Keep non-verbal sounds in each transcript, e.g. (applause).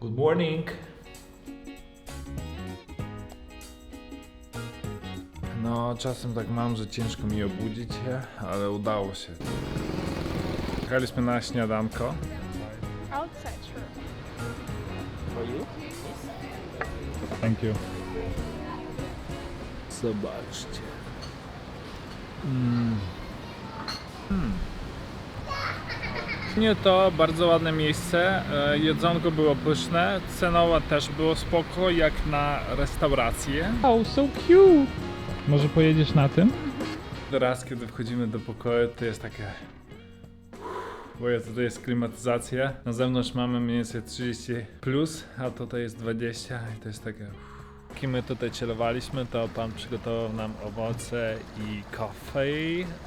Good morning. No, czasem tak mam, że ciężko mi obudzić się, ale udało się. Jechaliśmy na śniadanko. Outside, sure. For you? Thank you. Zobaczcie. Mm. Hmm. Nie to, bardzo ładne miejsce. E, Jedzonko było pyszne, cenowo też było spoko, jak na restaurację. Oh, so cute! Może pojedziesz na tym? Teraz, kiedy wchodzimy do pokoju, to jest takie... Bo ja tutaj jest klimatyzacja. Na zewnątrz mamy mniej więcej 30 plus, a tutaj jest 20 i to jest takie. Kiedy my tutaj chillowaliśmy, to pan przygotował nam owoce i kawę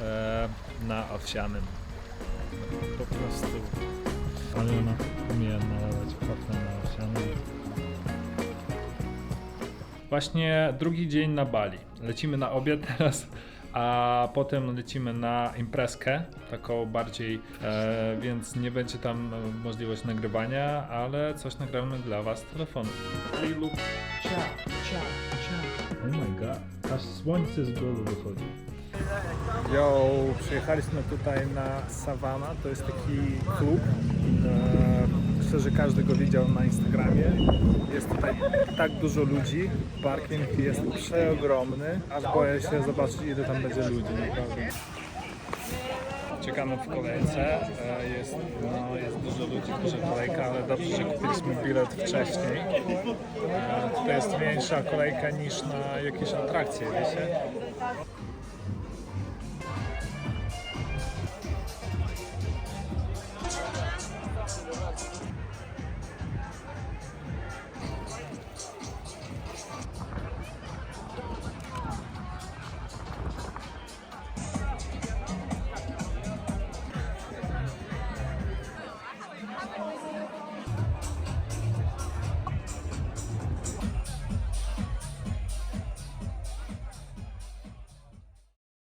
e, na owsianym. Po prostu. Ale ona umie nalewać kawę na owsianym. Właśnie drugi dzień na Bali. Lecimy na obiad (laughs) teraz, a potem lecimy na imprezkę, taką bardziej, e, więc nie będzie tam e, możliwość nagrywania, ale coś nagramy dla Was z telefonu. Ej, lub cia, cia, cia. Oh my god, aż słońce z głowy wychodzi. Yo, przyjechaliśmy tutaj na Savana, to jest taki klub. E, myślę, że każdy go widział na Instagramie. Jest tutaj tak dużo ludzi, parking jest przeogromny, aż boję się zobaczyć ile tam będzie ludzi, naprawdę. Czekamy w kolejce, e, jest, no, jest dużo ludzi, duża kolejka, ale dobrze, że kupiliśmy bilet wcześniej. E, Tutaj jest większa kolejka niż na jakieś atrakcje, wiecie?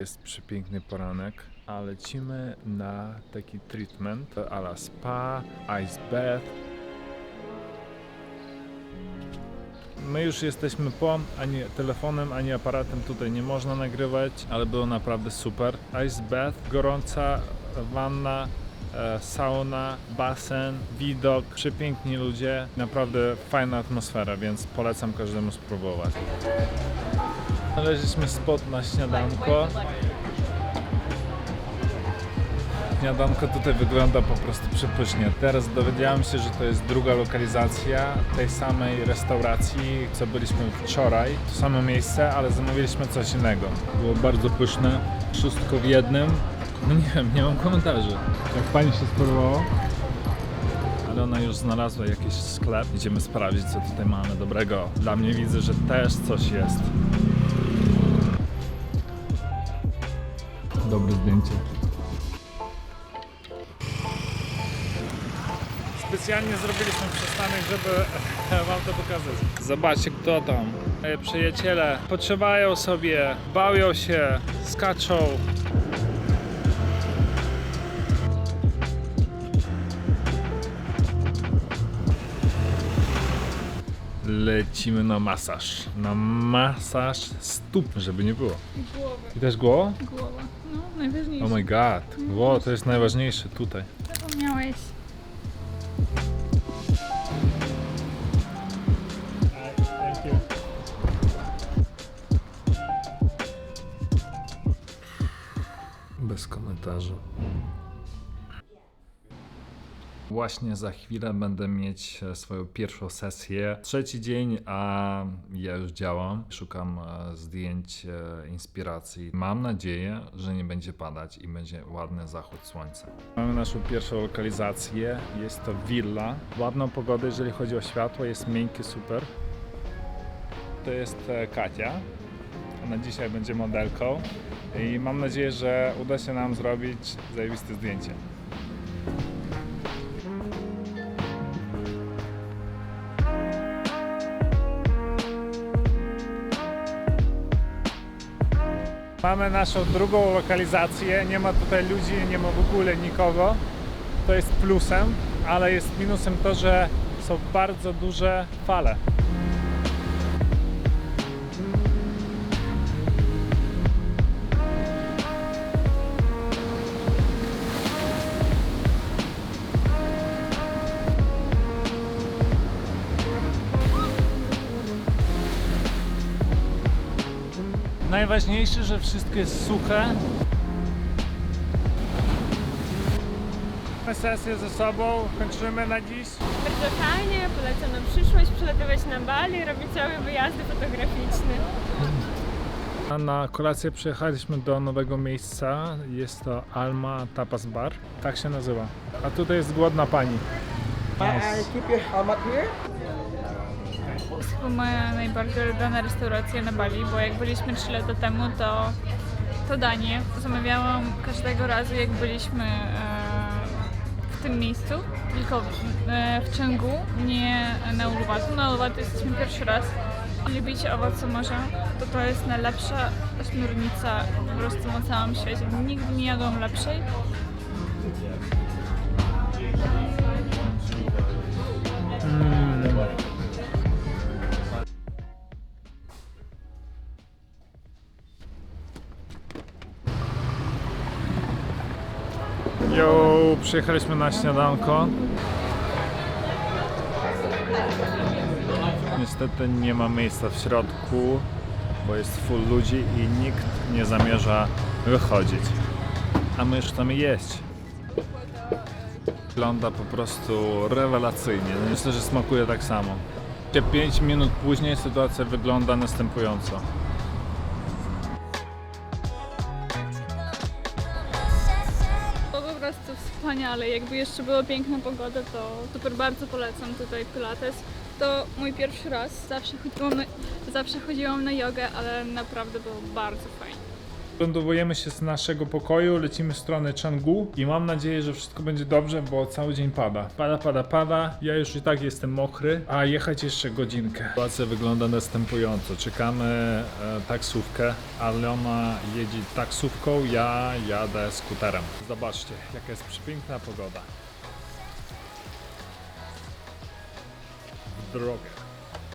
Jest przepiękny poranek, a lecimy na taki treatment a la spa, ice bath. My już jesteśmy po, ani telefonem, ani aparatem tutaj nie można nagrywać, ale było naprawdę super. Ice bath, gorąca wanna, e, sauna, basen, widok, przepiękni ludzie, naprawdę fajna atmosfera, więc polecam każdemu spróbować. Znaleźliśmy spot na śniadanko. Śniadanko tutaj wygląda po prostu przepysznie. Teraz dowiedziałem się, że to jest druga lokalizacja tej samej restauracji, co byliśmy wczoraj. To samo miejsce, ale zamówiliśmy coś innego. Było bardzo pyszne. Wszystko w jednym. No nie wiem, nie mam komentarzy. Jak pani się spodobało? Ale ona już znalazła jakiś sklep. Idziemy sprawdzić, co tutaj mamy dobrego. Dla mnie widzę, że też coś jest. Dobre zdjęcie. Specjalnie zrobiliśmy przystanek, żeby (laughs) wam to pokazać. Zobaczcie kto tam. Moje przyjaciele potrzebają sobie, bawią się, skaczą. Lecimy na masaż. Na masaż stóp, żeby nie było. I głowa. I też głowa? Głowa. Najważniejsze. Oh my god. Wow, to jest najważniejsze tutaj. Zapomniałeś. Bez komentarzy. Właśnie za chwilę będę mieć e, swoją pierwszą sesję. Trzeci dzień, a ja już działam. Szukam e, zdjęć, e, inspiracji. Mam nadzieję, że nie będzie padać i będzie ładny zachód słońca. Mamy naszą pierwszą lokalizację. Jest to willa. Ładną pogodę, jeżeli chodzi o światło. Jest miękkie, super. To jest Katia. Ona dzisiaj będzie modelką. I mam nadzieję, że uda się nam zrobić zajebiste zdjęcie. Mamy naszą drugą lokalizację. Nie ma tutaj ludzi, nie ma w ogóle nikogo. To jest plusem, ale jest minusem to, że są bardzo duże fale. Najważniejsze, że wszystko jest suche. Mamy sesję ze sobą, kończymy na dziś. Bardzo fajnie, polecam na przyszłość przelatywać na Bali, robić całe wyjazdy fotograficzne. A Na kolację przyjechaliśmy do nowego miejsca. Jest to Alma Tapas Bar. Tak się nazywa. A tutaj jest głodna pani. I keep your much here? To moja najbardziej ulubiona restauracja na Bali, bo jak byliśmy 3 lata temu, to to danie zamawiałam każdego razu, jak byliśmy e, w tym miejscu, tylko w, e, w Chengu, nie na Uluwatu. Na Uluwatu jesteśmy pierwszy raz. Lubicie owoce morza, to to jest najlepsza ośmiornica po prostu na całym świecie. Nigdy nie jadłam lepszej. Jo, przyjechaliśmy na śniadanko. Niestety nie ma miejsca w środku, bo jest full ludzi i nikt nie zamierza wychodzić. A my już chcemy jeść. Wygląda po prostu rewelacyjnie. Myślę, że smakuje tak samo. 5 minut później sytuacja wygląda następująco. Wspaniale. Jakby jeszcze była piękna pogoda, to super bardzo polecam tutaj Pilates. To mój pierwszy raz. Zawsze chodziłam na, zawsze chodziłam na jogę, ale naprawdę było bardzo fajnie. Lądowujemy się z naszego pokoju, lecimy w stronę Changu i mam nadzieję, że wszystko będzie dobrze, bo cały dzień pada. Pada, pada, pada. Ja już i tak jestem mokry, a jechać jeszcze godzinkę. Sytuacja wygląda następująco. Czekamy e, taksówkę, ale jedzie taksówką, ja jadę skuterem. Zobaczcie, jaka jest przepiękna pogoda. W drogę.